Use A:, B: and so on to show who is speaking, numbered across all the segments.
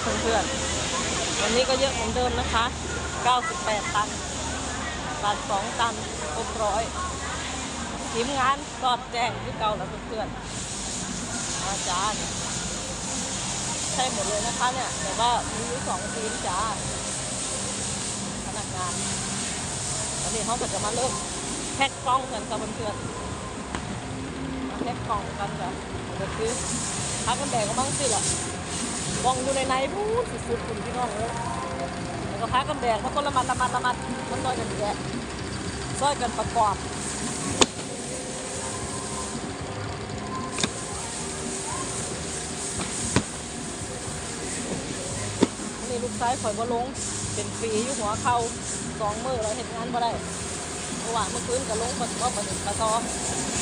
A: เพื่อนๆ วันนี้ก็เยอะเหมือนเดิมนะคะ 98 ตันตัด2ตันครบร้อยทีมงานสอดแจ้งที่เก่าแล้วเพื่อนๆอาจารย์ใช่หมดเลยนะคะเนี่ย แต่ว่ามีอยู่สองทีมจ้าพนักงานตอนนี้เขาก็จะมาเริ่มแพ็คกล้องกันกับเพื่อนๆมาแพ็คกล้องกันจ้ะก็คือพักกันแดกก็บ้างสิล่ะ กล้องอยู่ในในพูดสุดๆคุณพี่น้องเลยแล้วก็พักกันแดกเขาก็ละมัดละมัดละมัดมันซอยกันแกะซอยกันประกอบนี่ลูกซ้ายข่อยบ่ลงเป็นฟรีอยู่หัวเข่าสองมือแล้วเห็นงานบ่ได้เมื่อวานเมื่อคืนก็ลงคนก็ประดิษฐ์กระ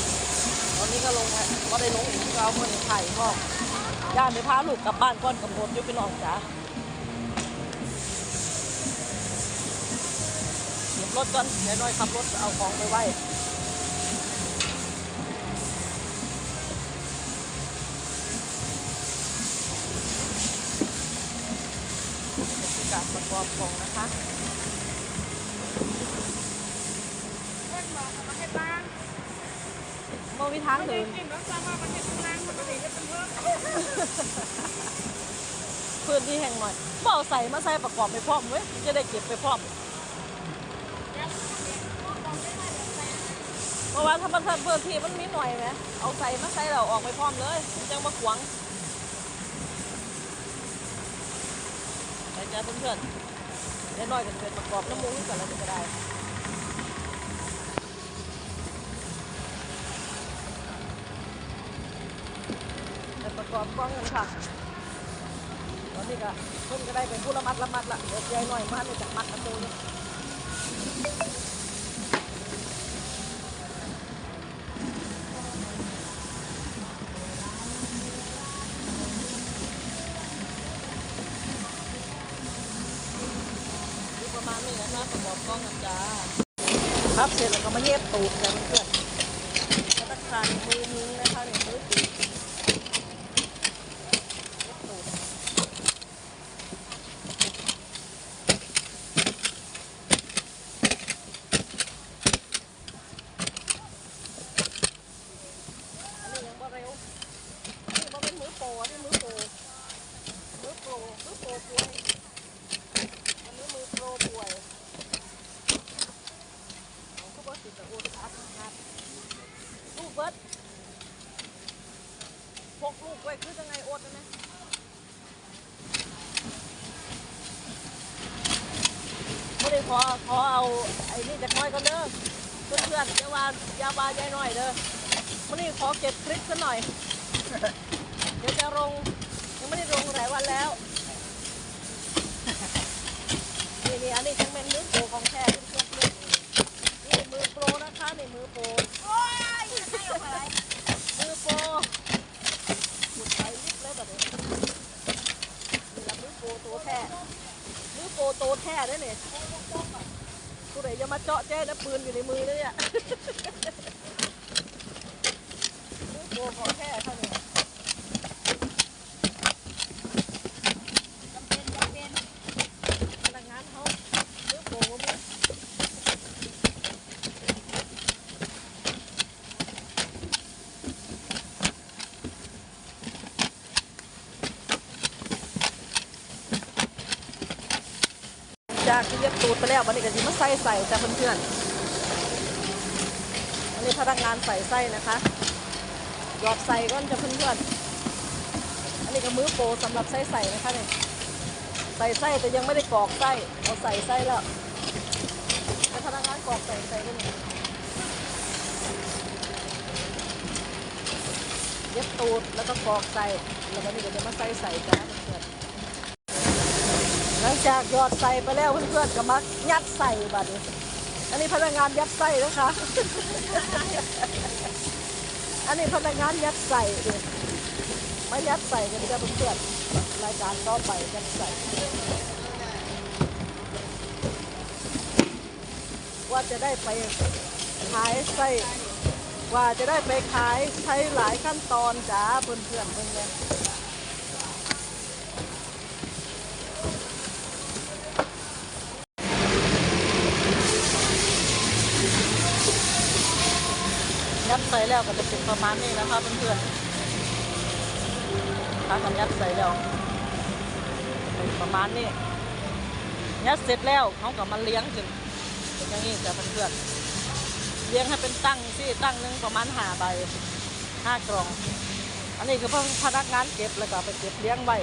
A: ทอตอนนี้ก็ลงแล้วก็ได้ลงอีกเราเมื่อนไข่ห้องย่านไปพาลูกกลับบ้านก่อนกับรถอยู่พี่น้องจ๋าเก็บรถก่อนเดี๋ยวน้อยขับรถเอาของไปไว้การประกอบของนะคะ
B: กติก็เป็นพื้
A: นที่แห่งหน่อยบ่เอาใส่มาใส่ประกอบไปพร้อมเว้ยจะได้เก็บไปพร้อมเพราะว่าถ้ามันเพิ่มที่มันมีหน่อยไหมเอาใส่มาใส่เราออกไปพร้อมเลยมันจังมาขวางไปจ้าเพื่อนๆเดี๋ยวหน่อยกันเป็นประกอบน้ำมูกกันแล้วก็ได้ จะประ กอบกล้องกันค่ะตอนนี้ก็เพิ่นก็ได้เป็นผู้ระมัดระมัดละเดี๋ยวยายหน่อยมาเลยจากมัดกระตูเนี่ยประมาณนี้นะคะประกอบกล้องกันจ้าครับเสร็จแล้วก็มาเย็บตูดกันเพื่อนแล้วก็คานมือมือนะคะเนี่ยมือตูดเย็บตูด อันนี้ยังบ่เร็วนี่บ่เป็นมือโปรอันนี้มือโปรมือโปรมือโปรป่วยอันนี้มือโปรป่วยเอาเขาบอกติดแต่โอดอัดหัดลูกเบิดพกลูกไว้คือจังไงโอดนะแม่ไม่ได้ขอขอเอาไอ้นี่จะน้อยก็เด้อเพื่อนๆอย่าว่า อย่าว่าใจหน่อยเด้อวันนี้ขอเก็บคลิปซะหน่อย เดี๋ยวจะลงยังไม่ได้ลงหลายวันแล้ว นี่นี่อันนี้ยังเป็นมือโปรของแท้เพื่อนๆนี่มือโปรนะคะนี่มือโปร
B: โอ้ยให้เอาไป
A: มือโปรหยุดไปลิบเลยแบบนี้นี่ละมือโปรตัวแท้มือโปรตัวแท้เด้เนี่ย ผู้ใดจะมาเจาะแจ้นะปืนอยู่ในมือเลยเนี่ยโอ้โหขอแค่เท่านี้
B: จำเป็นจำเป็น
A: พนักงานเขาซื้อโปรมั้ย จากที่เย็บตูดไปแล้ววันนี้ก็จะมาใส่ใส่จ้ะเพื่อนๆอันนี้พนักงานใส่ไส้นะคะหยอดใส่ก่อนจ้ะเพื่อนๆอันนี้ก็มือโปรสำหรับใส่ใส่นะคะเนี่ยใส่ไส้แต่ยังไม่ได้กรอกไส้เราใส่ไส้แล้วให้พนักงานกรอกใส่ไส้ด้วยนี่เย็บตูดแล้วก็กรอกใส่แล้วก็นี่ก็จะมาใส่ใส่จ้าเพื่อน จากยอดใส่ไปแล้วเพื่อนๆก็มายัดใส่บัดนี้ อันนี้พนักงานยัดไส้นะคะ อันนี้พนักงานยัดใส่ดิมายัดใส่กันจ้าเพื่อนๆรายการต่อไปยัดใส่ ว่าจะได้ไปขายไส้ว่าจะได้ไปขายใช้หลายขั้นตอนจ้าเพื่อนๆเพื่อนเส่แล้วก็จะเป็นประมาณนี้นะคะเพื่อนๆถ้ากันยัดใส่แล้วเป็นประมาณนี้ยัดเสร็จแล้วเขาก็มาเลี้ยงขึ้นเป็นอย่างนี้จ้ะเพื่อนๆเลี้ยงให้เป็นตั้งที่ตั้งหนึงประมาณห้าใบห้ากล่อง อันนี้คือพพนักงานเก็บแล้วก็ไปเก็บเลี้ยงไว้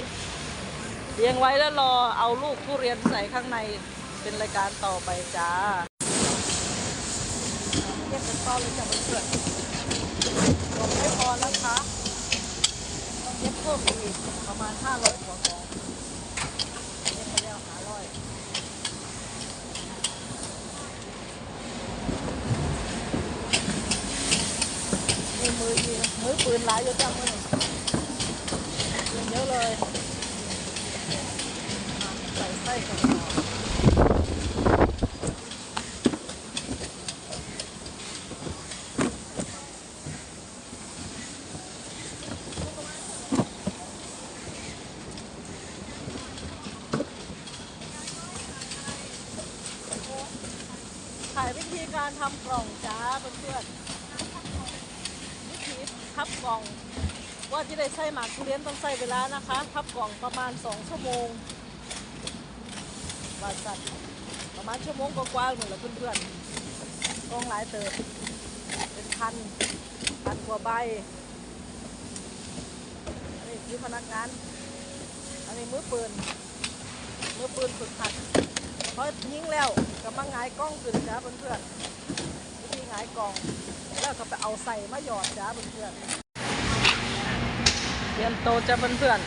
A: เลี้ยงไว้แล้วรอเอาลูกทุเรียนใส่ข้างในเป็นรายการต่อไปจ้าเก็บเป็นต้นเลยจ้ะเพื่อน ๆกล่องไม่พอนะคะต้องเก็บเพิ่มอีกประมาณ 500กว่ากองเก็บไปแล้วหาร้อยนี่มือยิงมือปืนหลายเยอะจังเลยยิงเยอะเลยใส่ไส้กันายวิธีการทำกล่องจ้าเพื่อนๆวิธีพับกล่อง ว่าที่ได้ใส่หมากทุเรียนต้องใส่เวลานะคะพับกล่องประมาณ 2 ชั่วโมงว่าสัตว์ประมาณชั่วโมงกว่าๆหมือนละเพื่อนๆกองหลายเติบเป็นพันพันกว่าใบอันนี้คือพนักงานอันนี้มือปืนมือปืนฝึกหัด พอยิงแล้วก็มาหงายกล้องขึ้นจ้าเพื่อนๆวิธีหงายกล่อง แล้วก็ไปเอาใส่มาหยอดจ้าเพื่อนๆเตรียมโตจ้าเพื่อน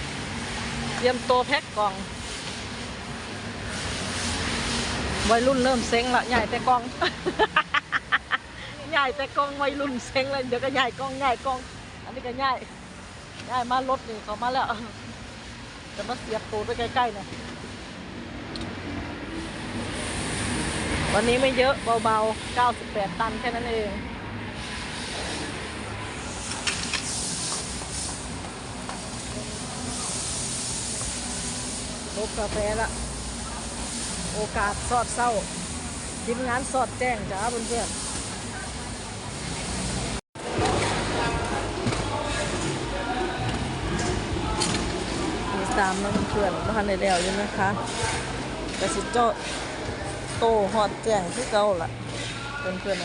A: ๆเตรียมโตแพ็คกล่องวัยรุ่นเริ่มเซ็งละใหญ่แต่กล้องใหญ่แต่กล้องวัยรุ่นเซ็งเลยเดี๋ยวก็ใหญ่กล้องใหญ่กล้อง อันนี้ก็ใหญ่ใหญ่มารถนี่เขามาแล้วจะมาเสียบตูดไปใกล้ๆหน่อย วันนี้ไม่เยอะเบาๆ 98 ตันแค่นั้นเองพบกาแฟละ โอกาสสอดเศร้าทีมงานสอดแจ้งจ้าเพื่อนๆมีสามน้ำเพื่อนบ้าในแล้วอยู่นะคะกระสิจาะ โตหอดแจ้งที่เก่าล่ะเพื่อนเพื่อนๆน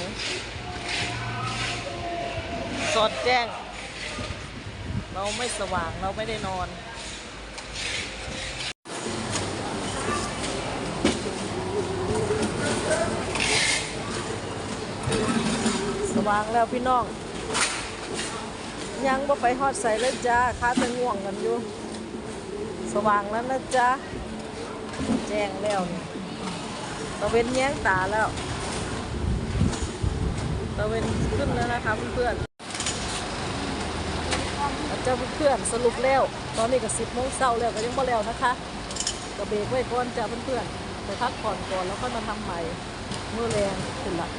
A: สอดแจ้ง เราไม่สว่างเราไม่ได้นอนสว่างแล้วพี่น้อง ยังบ่ไปฮอดใส่เลยจ้าค้าแต่ง่วงกันอยู่ สว่างแล้วนะจ๊ะแจ้งแล้วนี่ ตะเวนแย้งตาแล้วตะเวนขึ้นแล้วนะคะเพื่อนๆจจะเพื่อนๆสรุปแล้ว ตอนนี้ก็สิบโมงเช้าแล้วก็ยังบ่แล้วนะคะก็เบรกไว้ก่อนจ้าเพื่อนๆไปพักผ่อนก่อนแล้วค่อยมาทำใหม่เมื่อแรงขึ้นละ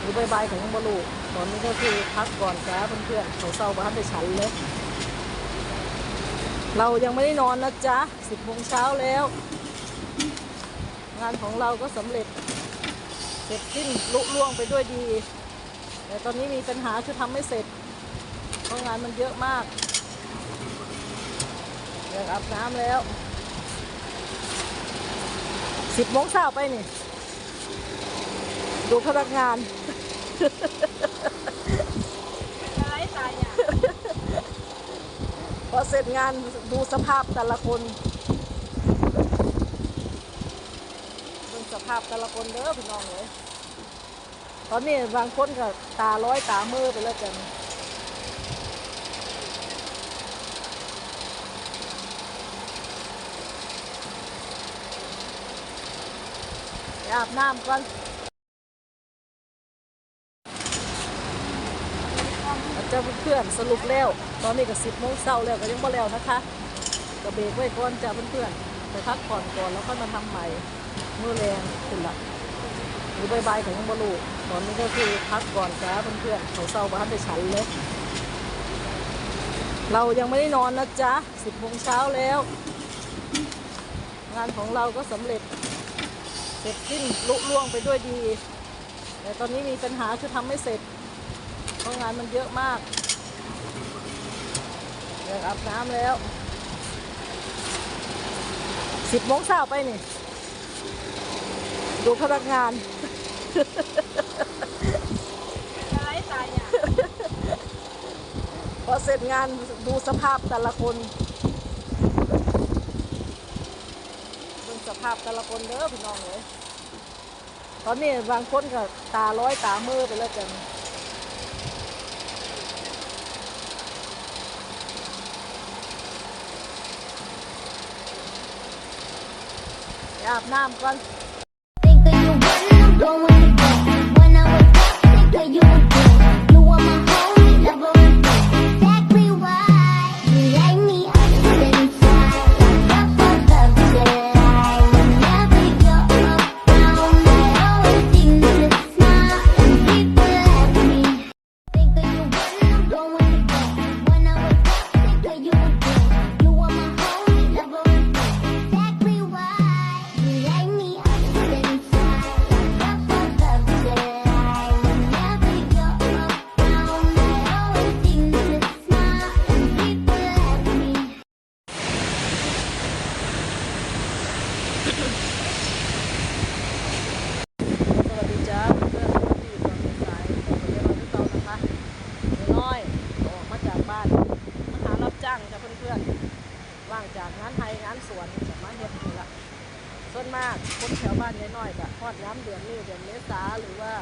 A: หรือบายบายของยังบลูตอนนี้ก็คือพักก่อนจ้าเพื่อนๆเขาเศร้าบ้านไปฉันเลยเรายังไม่ได้นอนนะจ๊ะสิบโมงเช้าแล้ว งานของเราก็สำเร็จ เสร็จสิ้นลุล่วงไปด้วยดี แต่ตอนนี้มีปัญหาคือทำไม่เสร็จ เพราะงานมันเยอะมากอยากอาบน้ำแล้วสิบโมงเช้าไปนี่ ดูพนักงาน
B: อะไรตายอะ
A: พอเสร็จงานดูสภาพแต่ละคนดูส ภาพแต่ละคนเด้อพี่น้องเลยตอนนี้บางคนก็ตาร้อยตามือไปแล้วกันอาบน้ำก่อนอาจจะเพื่อนสรุปแล้ว ตอนนี้ก็สิบโมงเช้าแล้วก็ยังบ่แล้วนะคะก็เบรกไว้ก่อนจ้ะเพื่อนๆไปพักผ่อนก่อนแล้วค่อยมาทำใหม่ มือแรงขึ้นละหรือบายบายของยังบ่รู้ตอนนี้ก็คือพักก่อนจ้าเพื่อนๆเขาเศร้าบ้านไปฉันเลยเรายังไม่ได้นอนนะจ๊ะสิบโมงเช้าแล้ว งานของเราก็สำเร็จ เสร็จสิ้นลุล่วงไปด้วยดี แต่ตอนนี้มีปัญหาคือทำไม่เสร็จ เพราะงานมันเยอะมากอยากอาบน้ำแล้วสิบโมงเช้าไปนี่ ดูพนักงาน
B: อะไรตายอะ
A: พอเสร็จงานดูสภาพแต่ละคนดูสภาพแต่ละคนเด้อพี่น้องเลยตอนนี้บางคนก็ตาร้อยตามือไปแล้วกันไปอาบน้ำก่อน ไทยงานสวนจะมาเฮ็ดนี่ละส่วนมากคนแถวบ้านน้อยๆก็ทอดน้ำเดือนนี้เดือนเมษาหรือว่า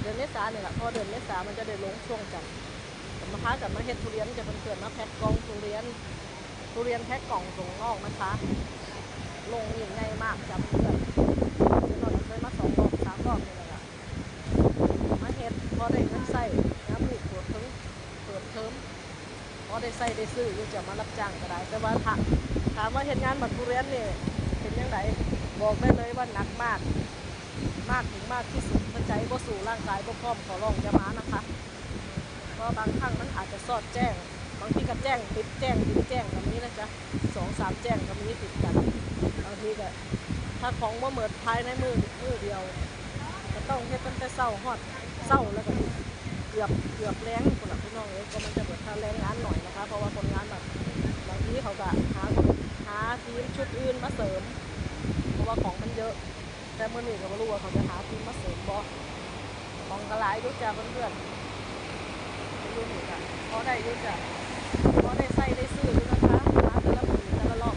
A: เดือนเมษาเนี่ยแหละพอเดือนเมษามันจะได้ลงช่วงกันก็มาพากับมาเฮ็ดทุเรียนจะเพื่อนๆมาแพ็คกล่องทุเรียน ทุเรียนแพ็คกล่องส่งนอกนะคะลงยิ่งใหญ่มากจ้ะเพื่อนๆซื้อนเคยมาสองรอบสามรอบนี่แหละค่ะมาเฮ็ดพอได้เงินใส่น้ำลูกเปิดเทอมเปิดเทอม พอได้ใส่ได้ซื้ออยู่จะมารับจ้างก็ได้ แต่ว่าถาถามว่าเฮ็ดงานบัตรทุเรียนนี่เป็นยังไงบอกได้เลยว่าหนักมาก มากถึงมากที่สุดหัวใจบ่สู่ร่างกายบ่พร้อมขอร้องจะมานะคะเพราะบางครั้งมันอาจจะสอดแจ้ง บางทีก็แจ้งติดแจ้งติดแจ้งแบบนี้นะจ๊ะสองสามแจ้งก็มีติดกันบางทีก็ถ้าของว่าเหมิดภายในมือมือเดียว ก็ต้องเฮ็ดตั้งแต่เศร้าฮอดเศร้าแล้วก็ เกือบเกือบแรงคนละพี่น้องเอ้ก็มันจะเบิดค่าแรงงานหน่อยนะคะ เพราะว่าคนงานแบบบางทีเขาก็หาหาทีมชุดอื่นมาเสริม เพราะว่าของมันเยอะ แต่เมื่อนี้ก็ไม่รู้ว่าเขาจะหาทีมมาเสริมบ่ของกระไรยุ่จ้าเพื่อนๆไม่รู้เหมือนกันพอได้ยุ่จ้ะพอได้ใส่ได้ซื้ออยู่นะคะหาแต่ละมือแต่ละรอบ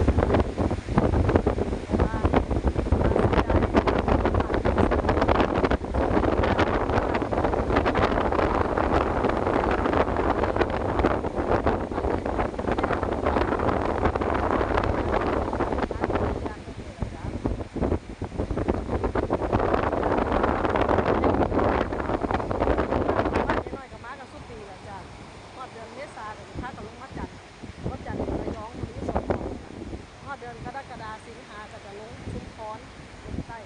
A: เดือนกรกฎาสิงหาก็จะลงชุมพรลง ใต้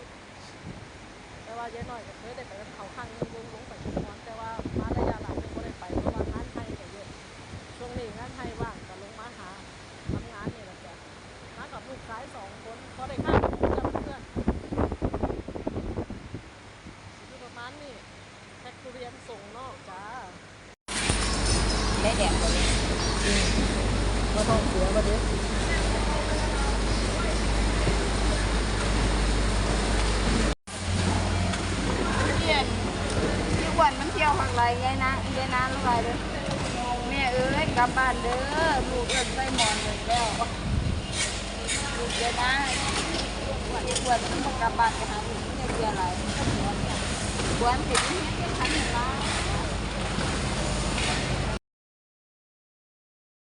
A: แต่ว่าเยอะหน่อยก็เคยได้ไปกับเขาข้างนึงลงลงไปชุมพรแต่ว่ามาระยะหลังไม่ได้ไปเพราะว่าท่านไทยก็เยอะช่วงนี้งานไทยว่างก็ลงมาหาทำงานนี่แหละจ้ะมากับลูกชายสองคนพอได้ค่าหมูกับเพื่อนอยู่ประมาณนี้แท็กทุเรียนส่งนอกจ้า
B: ได้แดดเลย
A: ก็ต้องเสียมาดิ
B: เที่ยนที่วันมันเที่ ยางไรยายนะยายนะลูกไปเด้อแม่เอ้ยกลับบ้านเด้อลูกเอิ้นไปหมอนเลยแล้วลูกยายนะวันนี้วันมันบอกกลับบ้านไปหาลูกเนี่ยเดียวอะไรกวนติดเนี่ยเที่ยวทันเห็นละ